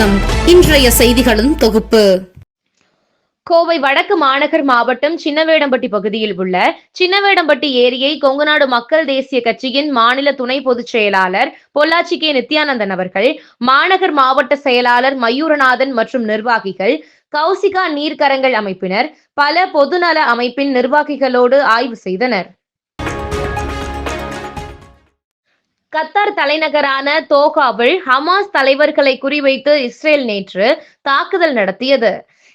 வணக்கம். இன்றைய செய்திகளின் தொகுப்பு. கோவை வடக்கு மாநகர் மாவட்டம் சின்னவேடம்பட்டி பகுதியில் உள்ள சின்னவேடம்பட்டி ஏரியை கொங்குநாடு மக்கள் தேசிய கட்சியின் மாநில துணை பொதுச் செயலாளர் பொள்ளாச்சி கே. நித்யானந்தன் அவர்கள் மாநகர் மாவட்ட செயலாளர் மயூரநாதன் மற்றும் நிர்வாகிகள் கௌசிகா நீர்க்கரங்கள் அமைப்பினர் பல பொதுநல அமைப்பின் நிர்வாகிகளோடு ஆய்வு செய்தனர். கத்தார் தலைநகரான தோகாவில் ஹமாஸ் தலைவர்களை குறிவைத்து இஸ்ரேல் நேற்று தாக்குதல் நடத்தியது.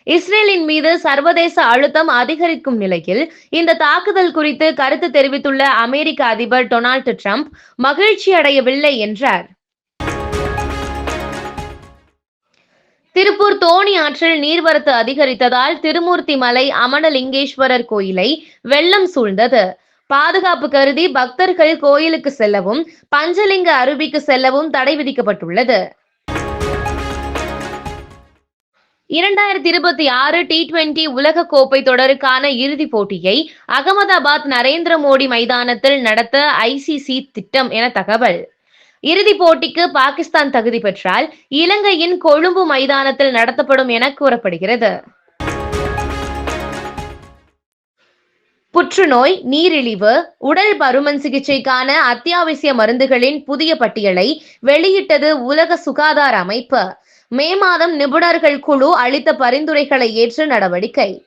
இஸ்ரேலின் மீது சர்வதேச அழுத்தம் அதிகரிக்கும் நிலையில் இந்த தாக்குதல் குறித்து கருத்து தெரிவித்துள்ள அமெரிக்க அதிபர் டொனால்டு ட்ரம்ப் மகிழ்ச்சி அடையவில்லை என்றார். திருப்பூர் தோணி ஆற்றில் நீர்வரத்து அதிகரித்ததால் திருமூர்த்தி மலை அமனலிங்கேஸ்வரர் கோயிலை வெள்ளம் சூழ்ந்தது. பாதுகாப்பு கருதி பக்தர்கள் கோயிலுக்கு செல்லவும் பஞ்சலிங்க அருவிக்கு செல்லவும் தடை விதிக்கப்பட்டுள்ளது. இரண்டாயிரத்தி இருபத்தி ஆறு டி டுவெண்டி உலக கோப்பை தொடருக்கான இறுதிப் போட்டியை அகமதாபாத் நரேந்திர மோடி மைதானத்தில் நடத்த ஐசிசி திட்டம் என தகவல். இறுதிப் போட்டிக்கு பாகிஸ்தான் தகுதி பெற்றால் இலங்கையின் கொழும்பு மைதானத்தில் நடத்தப்படும் என கூறப்படுகிறது. புற்றுநோய் நீரிழிவு உடல் பருமன் சிகிச்சைக்கான அத்தியாவசிய மருந்துகளின் புதிய பட்டியலை வெளியிட்டது உலக சுகாதார அமைப்பு. மே மாதம் நிபுணர்கள் குழு அளித்த பரிந்துரைகளை ஏற்று நடவடிக்கை.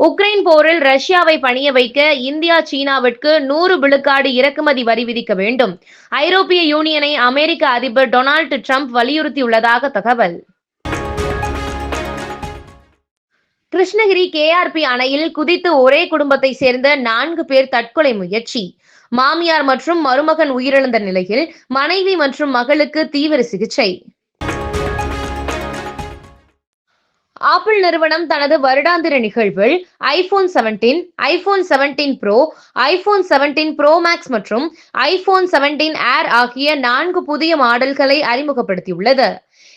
உக்ரைன் போரில் ரஷ்யாவை பணிய வைக்க இந்தியா சீனாவிற்கு நூறு விழுக்காடு இறக்குமதி வரி விதிக்க வேண்டும். ஐரோப்பிய யூனியனை அமெரிக்க அதிபர் டொனால்டு ட்ரம்ப் வலியுறுத்தியுள்ளதாக தகவல். கிருஷ்ணகிரி கேஆர்பி அணையில் குதித்து ஒரே குடும்பத்தை சேர்ந்த நான்கு பேர் தற்கொலை முயற்சி. மாமியார் மற்றும் மருமகன் உயிரிழந்த நிலையில் மனைவி மற்றும் மகளுக்கு தீவிர சிகிச்சை. ஆப்பிள் நிறுவனம் தனது வருடாந்திர நிகழ்வில் iPhone seventeen iPhone seventeen pro iPhone seventeen pro max மற்றும் ஐபோன் செவன்டீன் ஏர் ஆகிய நான்கு புதிய மாடல்களை அறிமுகப்படுத்தியுள்ளது.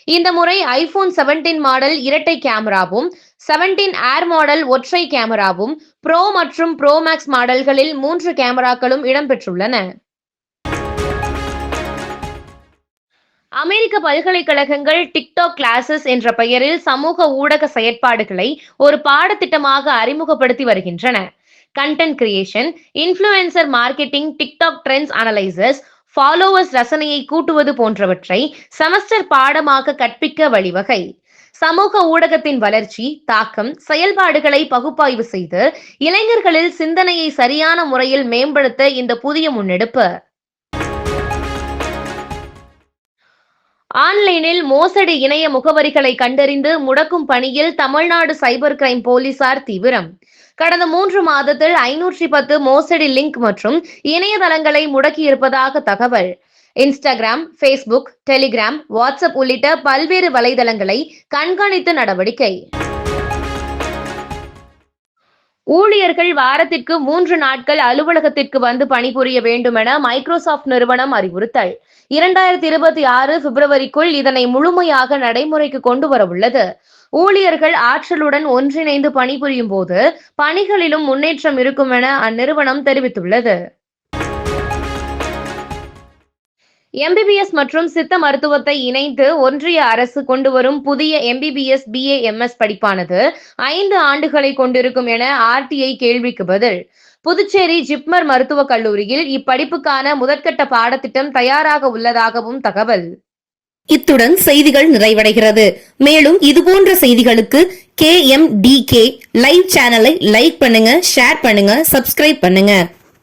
இந்த முறை ஐபோன் செவன்டீன் மாடல் இரட்டை கேமராவும் செவன்டீன் ஏர் மாடல் ஒற்றை கேமராவும் ப்ரோ மற்றும் ப்ரோ மேக்ஸ் மாடல்களில் மூன்று கேமராக்களும் இடம்பெற்றுள்ளன. அமெரிக்க பல்கலைக்கழகங்கள் டிக்டாக் கிளாஸஸ் என்ற பெயரில் சமூக ஊடக செயற்பாடுகளை ஒரு பாடத்திட்டமாக அறிமுகப்படுத்தி வருகின்றன. Content creation influencer marketing TikTok trends analysis followers ரசனையை கூட்டுவது போன்றவற்றை செமஸ்டர் பாடமாக கற்பிக்க வழிவகை. சமூக ஊடகத்தின் வளர்ச்சி தாக்கம் செயல்பாடுகளை பகுப்பாய்வு செய்து இளைஞர்களில் சிந்தனையை சரியான முறையில் மேம்படுத்த இந்த புதிய முன்னெடுப்பு. ஆன்லைனில் மோசடி இணைய முகவரிகளை கண்டறிந்து முடக்கும் பணியில் தமிழ்நாடு சைபர் கிரைம் போலீசார் தீவிரம். கடந்த மூன்று மாதத்தில் ஐநூற்றி பத்து மோசடி லிங்க் மற்றும் இணையதளங்களை முடக்கியிருப்பதாக தகவல். இன்ஸ்டாகிராம் ஃபேஸ்புக் டெலிகிராம் வாட்ஸ்அப் உள்ளிட்ட பல்வேறு வலைதளங்களை கண்காணித்து நடவடிக்கை. ஊழியர்கள் வாரத்திற்கு மூன்று நாட்கள் அலுவலகத்திற்கு வந்து பணிபுரிய வேண்டும் என மைக்ரோசாஃப்ட் நிறுவனம் அறிவுறுத்தல். இரண்டாயிரத்தி இருபத்தி ஆறு பிப்ரவரிக்குள் இதனை முழுமையாக நடைமுறைக்கு கொண்டு வர உள்ளது. ஊழியர்கள் ஆற்றலுடன் ஒன்றிணைந்து பணிபுரியும் போது பணிகளிலும் முன்னேற்றம் இருக்கும் என அந்நிறுவனம் தெரிவித்துள்ளது. எம்பிபிஎஸ் மற்றும் சித்த மருத்துவத்தை இணைத்து ஒன்றிய அரசு கொண்டு வரும் புதிய எம்பிபிஎஸ் பிஏஎம்எஸ் படிப்பானது ஐந்து ஆண்டுகளை கொண்டிருக்கும் என ஆர்டிஐ கேள்விக்கு பதில். புதுச்சேரி ஜிப்மர் மருத்துவக் கல்லூரியில் இப்படிப்புக்கான முதற்கட்ட பாடத்திட்டம் தயாராக உள்ளதாகவும் தகவல். இத்துடன் செய்திகள் நிறைவடைகிறது. மேலும் இதுபோன்ற செய்திகளுக்கு K M D K live சேனலை லைக் பண்ணுங்க ஷேர் பண்ணுங்க சப்ஸ்கிரைப் பண்ணுங்க.